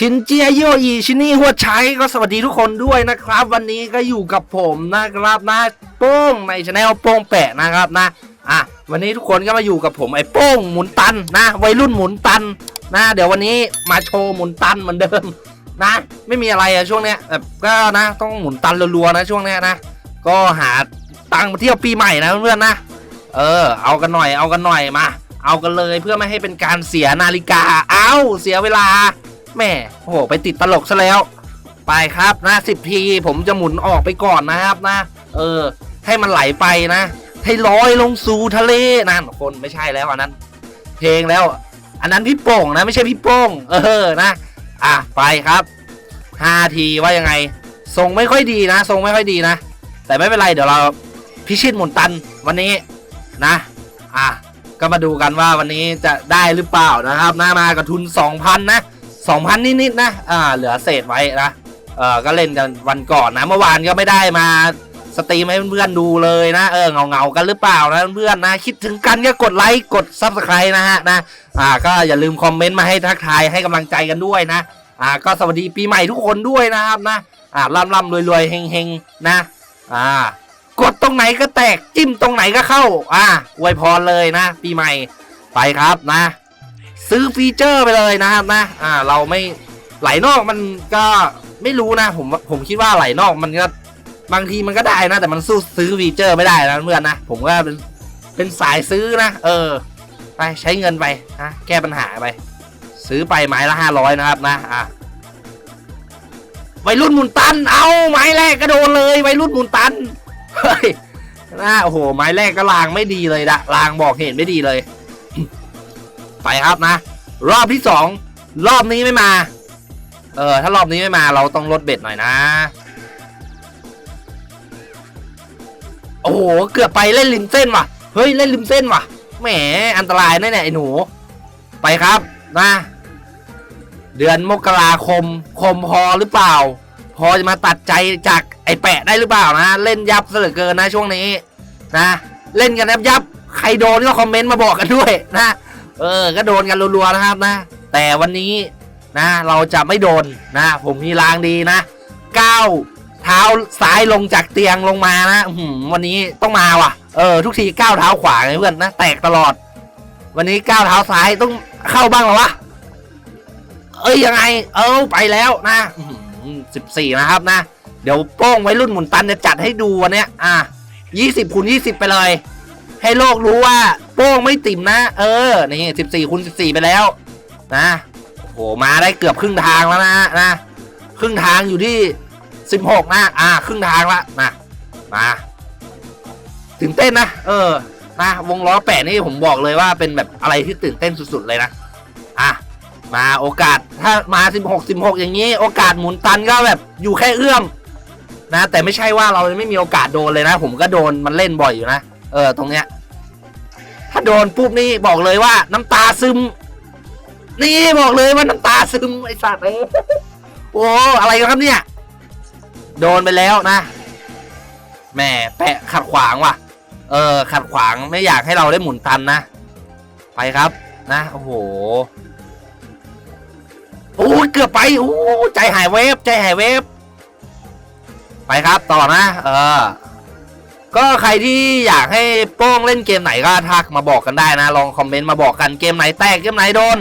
ชินเจียโยอีชินี่หัวใช้ก็สวัสดีทุกคนด้วยนะครับ วันนี้ก็อยู่กับผมนะครับนะโป้งในช anel โป้งแปะนะครับนะอะวันนี้ทุกคนก็มาอยู่กับผมไอ้โป้งหมุนตันนะ วัยรุ่นหมุนตันนะ เดี๋ยววันนี้มาโชว์หมุนตันเหมือนเดิมนะ ไม่มีอะไรอะช่วงเนี้ยแบบก็นะต้องหมุนตันรัวๆนะช่วงเนี้ยนะ ก็หาตังค์มาเที่ยวปีใหม่นะเพื่อนๆนะ เออ เอากันหน่อยเอากันหน่อยมา เอากันเลยเพื่อไม่ให้เป็นการเสียนาฬิกา เอาเสียเวลา แม่โอ้โหไปติดตลกซะแล้ว ไปครับนะสิบทีผมจะหมุนออกไปก่อนนะครับนะ เออ ให้มันไหลไปนะ ให้ลอยลงสู่ทะเลนั่นคนไม่ใช่แล้วอันนั้น เพลงแล้ว อันนั้นพี่โป่งนะ ไม่ใช่พี่โป้งเออนะ อะไปครับห้าทีว่ายังไงทรงไม่ค่อยดีนะทรงไม่ค่อยดีนะ แต่ไม่เป็นไรเดี๋ยวเราพิชิตหมุนตันวันนี้นะ อะก็มาดูกันว่าวันนี้จะได้หรือเปล่านะครับหน้ามากับทุน 2,000 นะ 2,000 นิดๆนะอ่าเหลือเศษไว้นะเออก็เล่นกันวันก่อนนะเมื่อวานก็ไม่ได้มาสตรีมให้เพื่อนๆดูเลยนะเออเงาเงากันหรือเปล่านะเพื่อนๆนะคิดถึงกันก็กดไลค์กดซับสไครต์นะฮะนะอ่าก็อย่าลืมคอมเมนต์มาให้ทักทายให้กำลังใจกันด้วยนะอ่าก็สวัสดีปีใหม่ทุกคนด้วยนะครับนะอ่าร่ำร่ำรวยรวยๆเฮงเฮงๆนะอ่ากดตรงไหนก็แตกจิ้มตรงไหนก็เข้าอ่าอวยพรเลยนะ ปีใหม่ไปครับนะ ซื้อฟีเจอร์ไปเลยนะครับนะอ่าเราไม่ไหลนอกมันก็ไม่รู้นะผมผมคิดว่าไหลนอกมันก็บางทีมันก็ได้นะ แต่มันสู้ซื้อฟีเจอร์ไม่ได้นะเพื่อนนะผมก็เป็นเป็นสายซื้อนะ เออ ไปใช้เงินไปนะแก้ปัญหาไป ซื้อไปไม้ละห้าร้อยนะครับนะอะวัยรุ่นมุนตัน เอาไม้แรกก็โดนเลยวัยรุ่นมุนตันเฮ้ยนะโอ้โหไม้แรกก็ลางไม่ดีเลยละลางบอกเหตุไม่ดีเลย ไปครับนะ รอบที่สองรอบนี้ไม่มา เออ ถ้ารอบนี้ไม่มาเราต้องลดเบ็ดหน่อยนะ โอ้โห เกือบไปเล่นริมเส้นว่ะ เฮ้ย เล่นริมเส้นว่ะ แหม อันตรายแน่ๆไอ้หนู ไปครับนะ เดือนมกราคม คมพอหรือเปล่า พอจะมาตัดใจจากไอ้แปะได้หรือเปล่านะ เล่นยับเหลือเกินนะช่วงนี้ นะ เล่นกันยับยับ ใครโดนก็คอมเมนต์มาบอกกันด้วยนะ เออ ก็โดนกันรัวๆนะครับนะ แต่วันนี้นะ เราจะไม่โดนนะ ผมมีลางดีนะก้าวเท้าซ้ายลงจากเตียงลงมานะวันนี้ต้องมาว่ะ เออ ทุกทีก้าวเท้าขวาไงเพื่อนนะแตกตลอด วันนี้ก้าวเท้าซ้ายต้องเข้าบ้างเหรอวะ เอ้ยยังไง เออไปแล้วนะสิบสี่นะครับนะ เดี๋ยวโป้งไว้รุ่นหมุนตันจะจัดให้ดูวันเนี้ยอะยี่สิบคูณยี่สิบไปเลย ให้โลกรู้ว่า โป้งไม่ติ่มนะ เออ นี่สิบสี่คูณสิบสี่ไปแล้ว นะโหมาได้เกือบครึ่งทางแล้วนะนะครึ่งทางอยู่ที่สิบหกนะอ่าครึ่งทางละนะมาตื่นเต้นนะเออนะวงล้อแปะนี่ผมบอกเลยว่าเป็นแบบอะไรที่ตื่นเต้นสุด ๆ เลยนะอะมาโอกาสถ้ามาสิบหกสิบหกอย่างนี้ โอกาสหมุนตันก็แบบอยู่แค่เอื้อมนะ แต่ไม่ใช่ว่าเราไม่มีโอกาสโดนเลยนะ ผมก็โดนมันเล่นบ่อยอยู่นะ เออตรงเนี้ย ถ้าโดนปุ๊บนี่บอกเลยว่า น้ำตาซึม นี่บอกเลยว่าน้ำตาซึมไอ้สัตว์เอ้โอ้อะไรกันครับเนี่ย โดนไปแล้วนะแหม่แปะขัดขวางว่ะ เออ ขัดขวางไม่อยากให้เราได้หมุนตันนะ ไปครับนะโอ้โหโอ้เกือบไปโอ้ใจหายเวฟใจหายเวฟไปครับต่อนะ เออ ก็ใครที่อยากให้โป้งเล่นเกมไหนก็ทักมาบอกกันได้นะ ลองคอมเมนต์มาบอกกันเกมไหนแตกเกมไหนโดน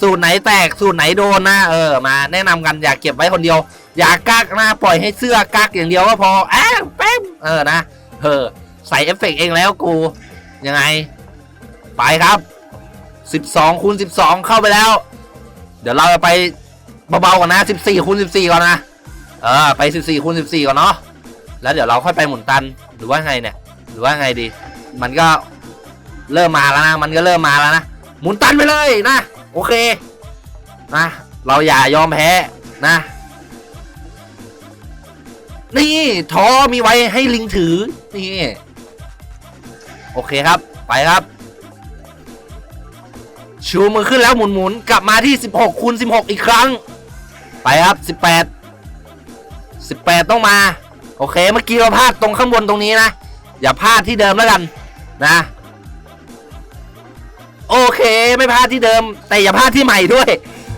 สูตรไหนแตกสูตรไหนโดนนะเออมาแนะนำกันอย่าเก็บไว้คนเดียว อย่ากักนะปล่อยให้เสื้อกักอย่างเดียวก็พอแอบแป๊บเออนะเออใส่เอฟเฟกต์เองแล้วกูยังไง ไปครับ 12คูณ12 เข้าไปแล้ว เดี๋ยวเราจะไปเบาๆก่อนนะ 14คูณ14 ก่อนนะ เออ ไป 14คูณ14 ก่อนเนาะ แล้วเดี๋ยวเราค่อยไปหมุนตันหรือว่าไงเนี่ย หรือว่าไงดี มันก็เริ่มมาแล้วนะ มันก็เริ่มมาแล้วนะ หมุนตันไปเลยนะ โอเค นะ เราอย่ายอมแพ้นะ นี่ทอมีไว้ให้ลิงถือ นี่ โอเคครับ ไปครับ ชูมือขึ้นแล้วหมุนๆกลับมาที่ 16คูณ16 อีกครั้ง ไปครับ 18 18 ต้องมา โอเคเมื่อกี้เราพลาดตรงข้างบนตรงนี้นะ อย่าพลาดที่เดิมแล้วกันนะ โอเคไม่พลาดที่เดิม แต่อย่าพลาดที่ใหม่ด้วย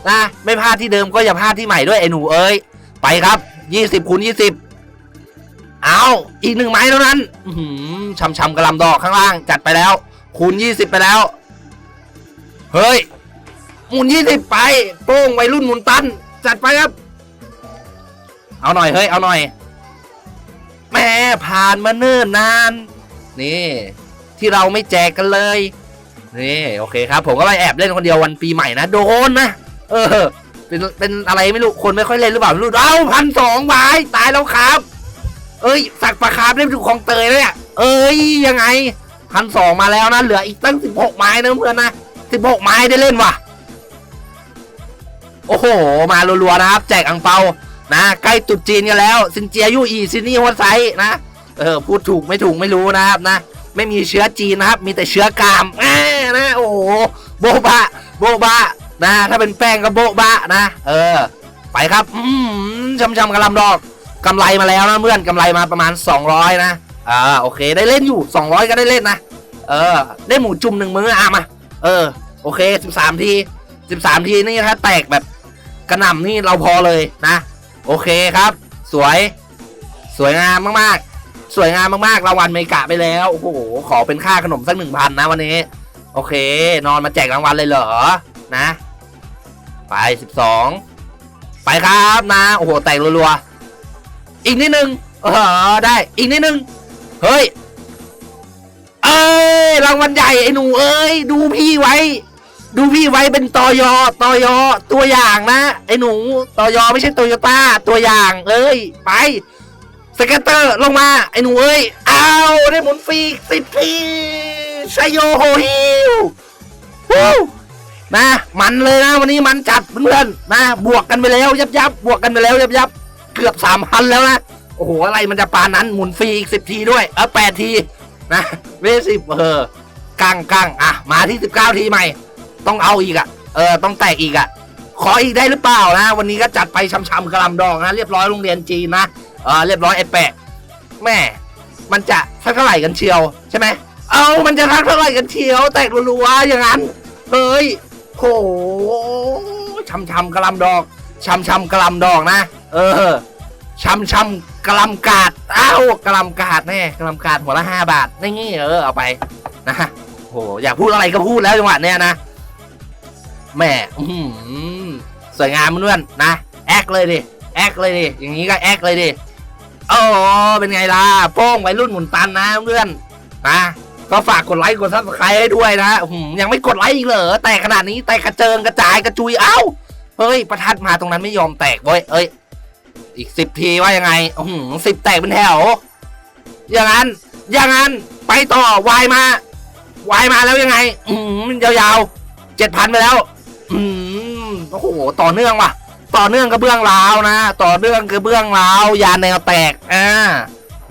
นะไม่พลาดที่เดิมก็อย่าพลาดที่ใหม่ด้วยไอ้หนูเอ้ยไปครับยี่สิบคูณยี่สิบเอาอีกหนึ่งไม้เท่านั้นอื้อหือชำชำกระลำดอกข้างล่างจัดไปแล้ว คูณยี่สิบไปแล้ว เฮ้ยหมุนยี่สิบไปโป้งวัยรุ่นหมุนตัน จัดไปครับ เอาหน่อยเฮ้ยเอาหน่อย ผ่านมาเนิ่นนาน นี่ ที่เราไม่แจกกันเลย นี่ โอเคครับ ผมก็ไปแอบเล่นคนเดียววันปีใหม่นะ โดนนะ เออ เป็น เป็นอะไรไม่รู้ คนไม่ค่อยเล่นหรือเปล่าไม่รู้ เอ้าพันสองบายตายแล้วครับ เอ้ย สักปลาคาร์ฟเล่นถูกของเตยเลยเนี่ยเอ้ย ยังไงพันสองมาแล้วนะ เหลืออีกตั้งสิบหกไม้นะเพื่อนนะสิบหกไม้ได้เล่นว่ะ โอ้โห มารัวๆนะครับ แจกอังเปา นะใกล้ตุดจีนกันแล้วซินเจียยู่อีซินนี่ฮัวไซนะเออพูดถูกไม่ถูกไม่รู้นะครับนะ ไม่มีเชื้อจีนนะครับ มีแต่เชื้อกามแหมนะโอ้โหโบบะโบบะนะ ถ้าเป็นแป้งก็โบบะนะ เออ ไปครับอืมชำชำๆกระลำดอกกำไรมาแล้วนะเพื่อนกำไรมาประมาณ 200 นะอ่าโอเคได้เล่นอยู่ 200 ก็ได้เล่นนะ เออ ได้หมูจุ่มหนึ่งมืออะมาเออ โอเค 13 ที 13 ทีนี่ถ้าแตกแบบกระหน่ำนี่เราพอเลยนะ โอเคครับ สวย สวยงามมากๆ สวยงามมากๆรางวัลเมกะไปแล้วโอ้โหขอเป็นค่าขนมสักหนึ่งพันนะวันนี้ โอเค นอนมาแจกรางวัลเลยเหรอนะ ไปสิบสองไปครับนะโอ้โหแตกรัวๆอีกนิดนึงเออได้อีกนิดนึงเฮ้ยเอ้ยรางวัลใหญ่ไอ้หนูเอ้ยดูพี่ไว้ ดูพี่ไว้เป็นตอยอตอยอตัวอย่างนะ ไอ้หนูตอยอไม่ใช่โตโยต้าตัวอย่าง เอ้ย ไปสเกตเตอร์ลงมา ไอ้หนูเอ้ยเอาได้หมุนฟรีสิบทีชโยโฮฮิววู้นะ มันเลยนะ วันนี้มันจัดเพื่อนๆนะ บวกกันไปแล้ว ยับยับบวกกันไปแล้ว ยับยับเกือบสามพันแล้วนะ โอ้โห อะไรมันจะปานนั้นหมุนฟรีอีกสิบทีด้วยเออแปดทีนะเวสิบเออกังกังอะ มาที่สิบเก้าทีใหม่ ต้องเอาอีกอะเออต้องแตกอีกอะขออีกได้หรือเปล่านะ วันนี้ก็จัดไปช้ำๆกระลำดอกนะเรียบร้อยโรงเรียนจีนนะเออเรียบร้อยไอ้แปะแม่มันจะสักเท่าไหร่กันเชียวใช่ไหมเอามันจะสักเท่าไหร่กันเชียว แตกรัวๆอย่างนั้นเฮ้ยโหช้ำๆกระลำดอกช้ำๆกระลำดอกนะ เออช้ำๆกระลำกาดอ้าวกระลำกาดแน่กระลำกาดหัวละห้าบาทนี่เออเอาไปนะโหอยากพูดอะไรก็พูดแล้วจังหวะเนี้ยนะ แม่อื้อหือสวยงามเพื่อนนะ แอคเลยดิ แอคเลยดิ อย่างนี้ก็แอคเลยดิ โอ้เป็นไงล่ะ โป้งวัยรุ่นหมุนตันนะเพื่อนนะก็ฝากกดไลค์กดซับสไครต์ให้ด้วยนะยังไม่กดไลค์อีกเหรอ แตกขนาดนี้แตกกระเจิงกระจายกระจุยเอ้า เฮ้ย ประทัดมาตรงนั้นไม่ยอมแตกเว้ยเอ้ย อีกสิบทีว่ายังไงอื้อหือสิบแตกเป็นแถว อย่างนั้น อย่างนั้น ไปต่อวายมาวายมาแล้วยังไง อืมยาวๆเจ็ดพันไปแล้ว อืมโอ้โหต่อเนื่องว่ะ ต่อเนื่องกระเบื้องราวนะ ต่อเนื่องกระเบื้องราวยานแนวแตกอ่า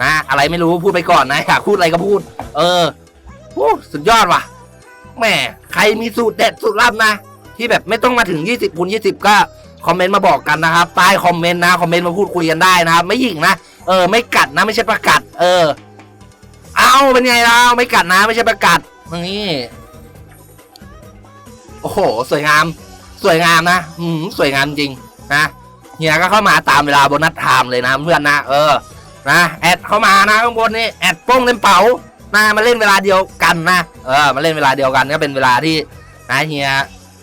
นะอะไรไม่รู้พูดไปก่อนนะอยากพูดอะไรก็พูด เออโอ้สุดยอดว่ะแหม่ใครมีสูตรเด็ดสูตรลับนะ ที่แบบไม่ต้องมาถึง 20คูณ20 ก็คอมเมนต์มาบอกกันนะครับใต้คอมเมนต์นะคอมเมนต์มาพูดคุยกันได้นะครับไม่หยิงนะเออ ไม่กัดนะไม่ใช่ประกัด เออ เอาเป็นไงเราไม่กัดนะไม่ใช่ประกัดนี่ โอ้โห สวยงาม สวยงามนะอืมสวยงามจริงนะเฮียก็เข้ามาตามเวลาโบนัสไทม์เลยนะเพื่อนนะเออนะแอดเข้ามานะข้างบนนี่แอดโป้งเต็มเป๋านะมาเล่นเวลาเดียวกันนะเออมาเล่นเวลาเดียวกันก็เป็นเวลาที่นะเฮีย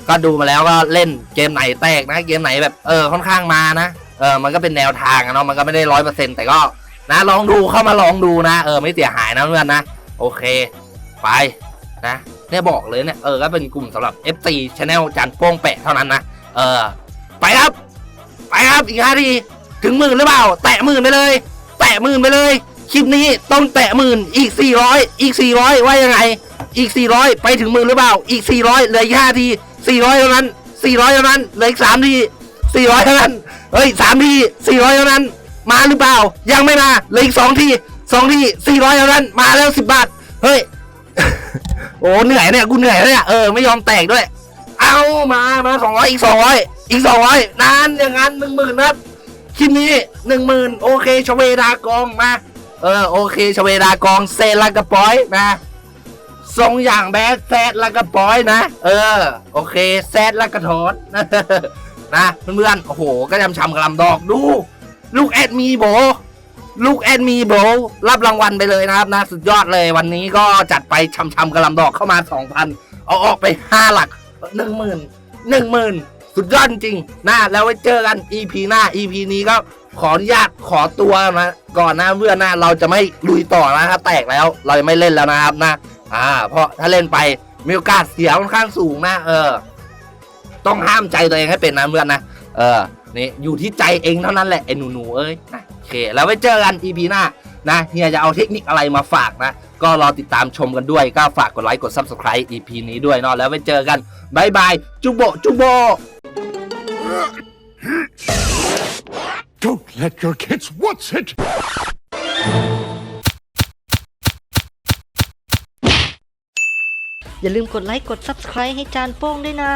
ก็ดูมาแล้วก็เล่นเกมไหนแตกนะเกมไหนแบบเออค่อนข้างมานะเออมันก็เป็นแนวทางเนาะมันก็ไม่ได้ร้อยเปอร์เซ็นต์แต่ก็นะลองดูเข้ามาลองดูนะ เออไม่เสียหายนะเพื่อนนะ โอเค ไปนะ เนี่ยบอกเลยเนี่ยเออก็เป็นกลุ่มสำหรับ FC Channel จันโป้งแปะเท่านั้นนะเออไปครับ ไปครับอีกห้าทีถึงหมื่นหรือเปล่า แตะหมื่นไปเลย แตะหมื่นไปเลยคลิปนี้ต้องแตะหมื่นอีก 400 อีก 400 ว่ายังไง อีก 400 ไปถึงหมื่นหรือเปล่า อีก 400เหลืออีก5ที 400เท่านั้น 400เท่านั้นเหลืออีก3ที 400เท่านั้น เฮ้ย3ที400เท่านั้น มาหรือเปล่า ยังไม่มาเหลืออีก2ที2ที400เท่านั้น มาแล้ว 10 บาท เฮ้ย อ้เหนื่อยเนี่ยกูเหนื่อยแล้วเนี่ยเออไม่ยอมแตกด้วย เอามามา200อีก200อีก200นานอย่างนั้นหนึ่งหมื่นครับคลิปนี้หนึ่งหมื่นโอเคชเวดากองมาเออโอเคชเวดากองเซลากระปอยนะทรงอย่างแบดแซดแล้วก็ปอยนะ เออ โอเค แซดแล้วก็ทอดนะเพื่อนๆโอ้โห ก็ยำชำกระลำดอกดู ลูกแอดมีโบ ลูกแอดมีโบรับรางวัลไปเลยนะครับนะสุดยอดเลยวันนี้ก็จัดไปชำชำกระลำดอกเข้ามา 2,000 เอาออกไป 5 หลัก 1 0,000 1 0,000 สุดยอดจริงนะแล้วไว้เจอกัน EP หน้า EP นี้ก็ขออนุญาตขอตัวนะก่อนนะเพื่อนนะเราจะไม่ลุยต่อนะครับแตกแล้วเราจะไม่เล่นแล้วนะครับนะอ่าเพราะถ้าเล่นไปมีโอกาสเสียค่อนข้างสูงนะเออ ต้องห้ามใจตัวเองให้เป็นนะเพื่อนนะเออนี่อยู่ที่ใจเองเท่านั้นแหละไอ้หนูๆเอ้ยนะ เค แล้วไว้เจอกัน EP หน้านะเฮียจะเอาเทคนิคอะไรมาฝากนะ ก็รอติดตามชมกันด้วย ก็ฝากกดไลค์กด Subscribe EP นี้ด้วยเนาะแล้วไว้เจอกันบายบายจุโบจุโบ Don't let your kids watch it! อย่าลืมกดไลค์ กด Subscribe ให้จานโป้งด้วยนะ